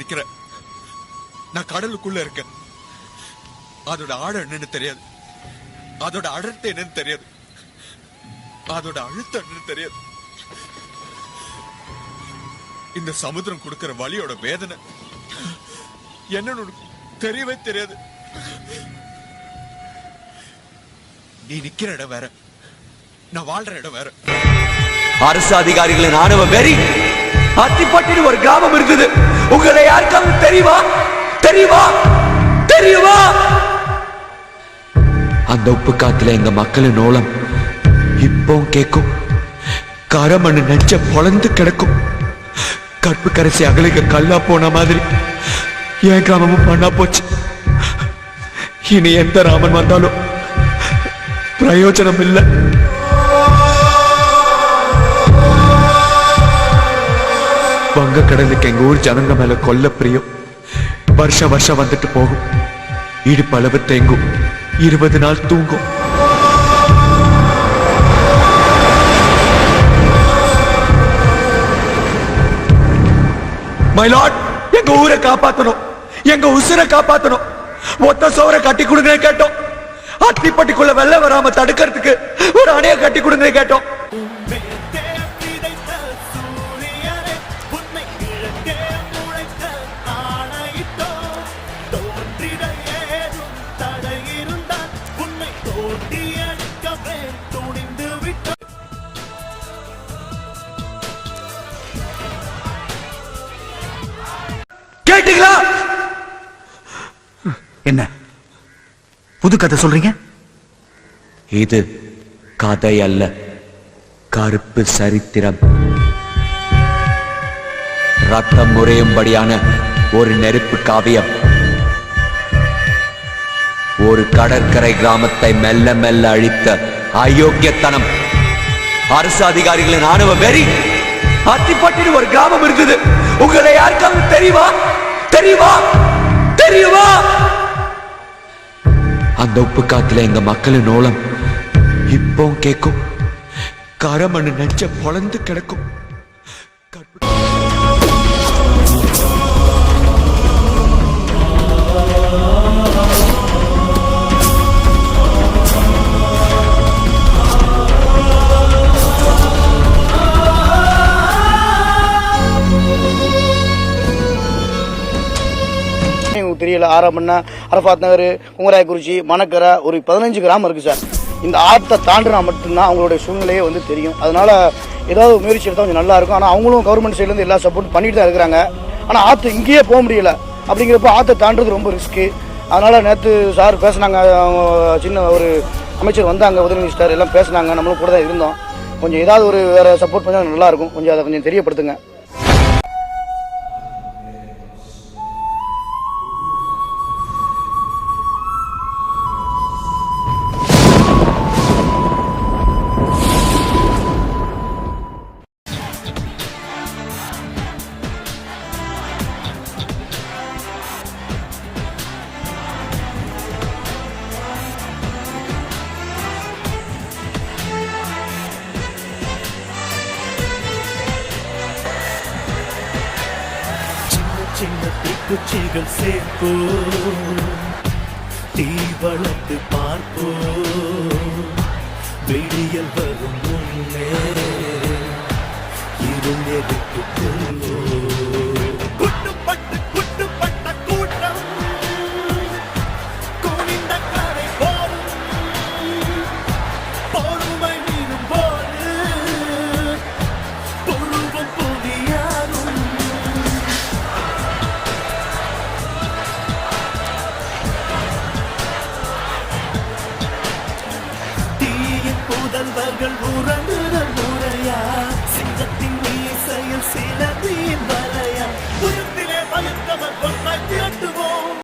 நிக்கிறேன். நான் கடலுக்குள்ள இருக்கேன். அதோட ஆழம் என்னன்னு தெரியாது. அதோட அடர்த்தி என்னன்னு தெரியாது. அதோட அழுத்தம் என்னன்னு தெரியாது. இந்த சமுத்திரம் கொடுக்கிற வழியோட வேதனை என்னன்னு தெரியவே தெரியாது. நீ நிக்கிற இடம் வேற. நான் வாழ்ற இடம் வேற. அரசு அதிகாரிகளின் ஆணவ வெறி அத்திப்பட்டில் ஒரு கிராமம் இருக்குது. உங்களை யாருக்கும் தெரியுமா? தெரியுமா? தெரியுமா? அந்த உப்பு காத்துல எங்க மக்களின் ஓலம் இப்போ கேட்கும். கரமண்ணு நெஞ்ச பொழந்து கிடக்கும். கற்பு கரைசி அகலுக்கு கல்லா போன மாதிரி. என் கிராமமும் பண்ணா போச்சு. இனி எந்த ராமன் வந்தாலும் பிரயோஜனம் இல்லை வங்க கடலுக்கு எங்க ஊர் ஜனங்க மேல கொல்ல பிரியம். வருஷம் வருஷம் வந்துட்டு போகும். இடுப்பளவு தேங்கும். இருபது நாள் தூங்கும். மை எங்க ஊரை காப்பாத்தணும். எங்க உசுரை காப்பாத்தணும். மொத்த சோரை கட்டி கொடுங்க கேட்டோம். அத்திப்பட்டிக்குள்ள வெள்ள வராம தடுக்கிறதுக்கு ஒரு அணைய கட்டி கொடுங்க கேட்டோம். அடிக்கவே துணிந்து விட்டோம் கேட்டீங்களா? என்ன? புது கதை சொல்றீங்க? இது கதை அல்ல. கருப்பு சரித்திரம். ரத்தம் உறையும்படியான ஒரு நெருப்பு காவியம். ஒரு கடற்கரை கிராமத்தை மெல்ல மெல்ல அழித்த அயோக்கியத்தனம். அரசு அதிகாரிகளின் ஆணவ வெறி அத்திப்பட்டின் ஒரு கிராமம் இருக்குது. உங்களை யாருக்காவது தெரியுமா? தெரியுமா? தெரியுமா? அந்த உப்பு காத்துல எங்க மக்களின் ஓலம் இப்போ கேட்கும். கரமண்ணு நெஞ்ச பொழந்து கிடக்கும். எனக்கு தெரியல அரஃபாத் அரபாத் நகர் குமராயக்குறிச்சி மணக்கரை ஒரு பதினஞ்சு கிராமம் இருக்குது சார். இந்த ஆற்றை தாண்டினா மட்டும்தான் அவங்களுடைய சூழ்நிலையே வந்து தெரியும். அதனால் ஏதாவது முயற்சி எடுத்தால் கொஞ்சம் நல்லாயிருக்கும் ஆனால் அவங்களும் கவர்மெண்ட் சைட்லேருந்து எல்லா சப்போர்ட் பண்ணிட்டு தான் இருக்கிறாங்க. ஆனால் ஆற்று இங்கேயே போக முடியல. அப்படிங்கிறப்ப ஆற்றை தாண்டுறது ரொம்ப ரிஸ்க்கு அதனால் நேற்று சார் பேசுனாங்க சின்ன ஒரு அமைச்சர் வந்தாங்க உதவி மினிஸ்டர் எல்லாம் பேசுனாங்க. நம்மளும் கூட தான் இருந்தோம். கொஞ்சம் ஏதாவது ஒரு வேறு சப்போர்ட் பண்ணால் நல்லா இருக்கும். கொஞ்சம் அதை கொஞ்சம் தெரியப்படுத்துங்க. சின்ன தீக்குச்சிகள் சேர்ப்போ தீ வளர்த்து பார்ப்போ வெளியில் வரும் முன்னே. இருந்தெடுத்து புதல்வர்கள் உறங்குதல் முறையா? சிங்கத்தின் மீசையில் சிலந்தியின் வலையா? உயர்த்திலே வலுத்தவர் பொன்மத்திய